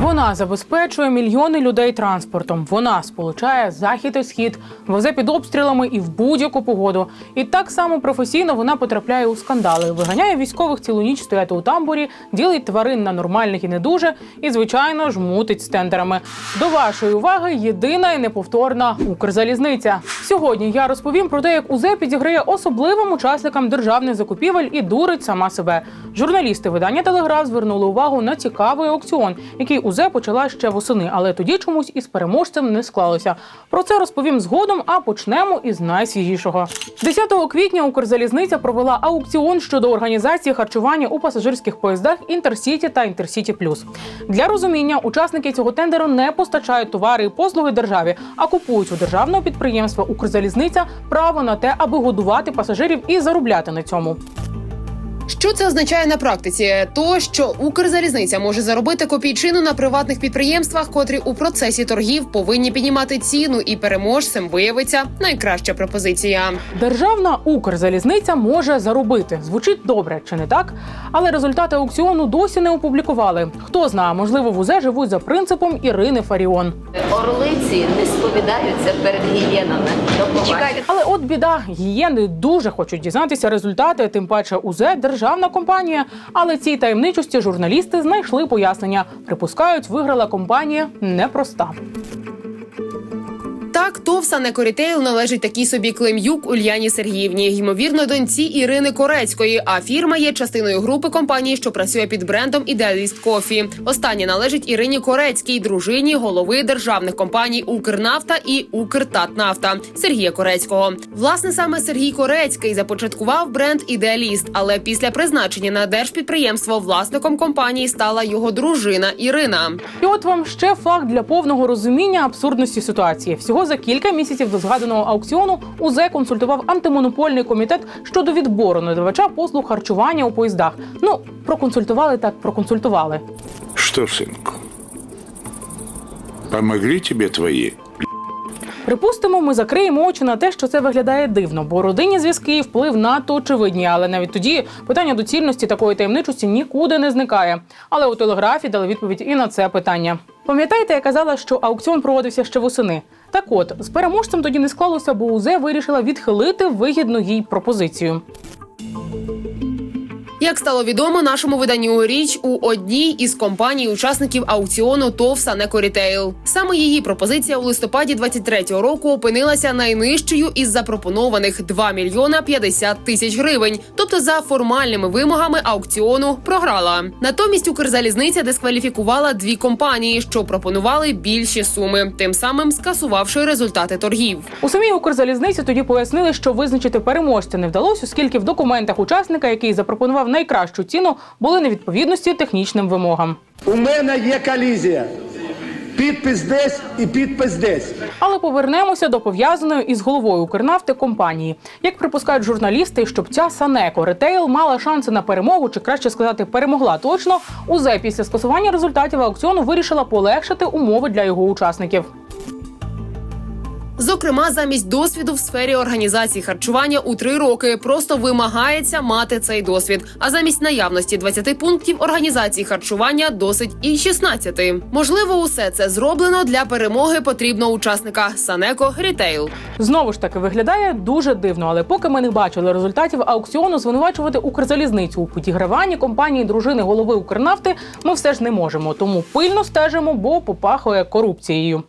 Вона забезпечує мільйони людей транспортом. Вона сполучає захід і схід, везе під обстрілами і в будь-яку погоду. І так само професійно вона потрапляє у скандали, виганяє військових цілу ніч стояти у тамбурі, ділить тварин на нормальних і не дуже, і звичайно ж мутить з. До вашої уваги єдина і неповторна Укрзалізниця. Сьогодні я розповім про те, як УЗЕ підіграє особливим учасникам державних закупівель і дурить сама себе. Журналісти видання Телеграф звернули увагу на цікавий аукціон, який УЗЕ почала ще восени, але тоді чомусь із переможцем не склалося. Про це розповім згодом, а почнемо із найсвіжішого. 10 квітня Укрзалізниця провела аукціон щодо організації харчування у пасажирських поїздах Інтерсіті та Інтерсіті Плюс. Для розуміння учасники цього тендеру не постачають товари і послуги державі, а купують у державного підприємства Укрзалізниця право на те, аби годувати пасажирів і заробляти на цьому. Що це означає на практиці? То що Укрзалізниця може заробити копійчину на приватних підприємствах, котрі у процесі торгів повинні піднімати ціну, і переможцем виявиться найкраща пропозиція. Державна Укрзалізниця може заробити. Звучить добре, чи не так? Але результати аукціону досі не опублікували. Хто знає, можливо, в УЗЕ живуть за принципом Ірини Фаріон. Орлиці не сповідаються перед гієнами. Але от біда, гієни дуже хочуть дізнатися результати, тим паче УЗЕ державна компанія. Але цій таємничості журналісти знайшли пояснення. Припускають, виграла компанія непроста. Так, Товса некорітейл належить такій собі Клим'юк Ульяні Сергіївні, ймовірно, доньці Ірини Корецької. А фірма є частиною групи компанії, що працює під брендом Ідеаліст Кофі. Остання належить Ірині Корецькій, дружині голови державних компаній Укрнафта і Укртатнафта Сергія Корецького. Власне, саме Сергій Корецький започаткував бренд Ідеаліст, але після призначення на держпідприємство власником компанії стала його дружина Ірина. І от вам ще факт для повного розуміння абсурдності ситуації. Всього за кілька місяців до згаданого аукціону УЗЕ консультував антимонопольний комітет щодо відбору надавача послуг харчування у поїздах. Ну проконсультували так, проконсультували. Що, синку, Помогли тобі твои? Припустимо, ми закриємо очі на те, що це виглядає дивно, бо родинні зв'язки вплив надто очевидні. Але навіть тоді питання доцільності такої таємничості нікуди не зникає. Але у телеграфі дали відповідь і на це питання. Пам'ятаєте, я казала, що аукціон проводився ще восени. Так от з переможцем тоді не склалося, бо УЗЕ вирішила відхилити вигідну їй пропозицію. Як стало відомо нашому виданню річ у одній із компаній учасників аукціону Товса не Корітейл. Саме її пропозиція у листопаді 23-го року опинилася найнижчою із запропонованих 2 мільйона 50 тисяч гривень. Тобто, за формальними вимогами аукціону програла. Натомість Укрзалізниця дискваліфікувала дві компанії, що пропонували більші суми, тим самим скасувавши результати торгів. У самій Укрзалізниці тоді пояснили, що визначити переможця не вдалося, оскільки в документах учасника, який запропонував найкращу ціну, були невідповідності технічним вимогам. У мене є колізія. Підпис десь і підпис десь. Але повернемося до пов'язаної із головою Укрнафти компанії. Як припускають журналісти, щоб ця Санеко Ретейл мала шанси на перемогу, чи краще сказати, перемогла точно, УЗЕ після скасування результатів аукціону вирішила полегшити умови для його учасників. Зокрема, замість досвіду в сфері організації харчування у три роки просто вимагається мати цей досвід. А замість наявності 20 пунктів організації харчування досить і 16. Можливо, усе це зроблено для перемоги потрібного учасника Санеко Рітейл. Знову ж таки виглядає дуже дивно, але поки ми не бачили результатів аукціону, звинувачувати Укрзалізницю у підіграванні компанії дружини голови Укрнафти ми все ж не можемо. Тому пильно стежимо, бо попахує корупцією.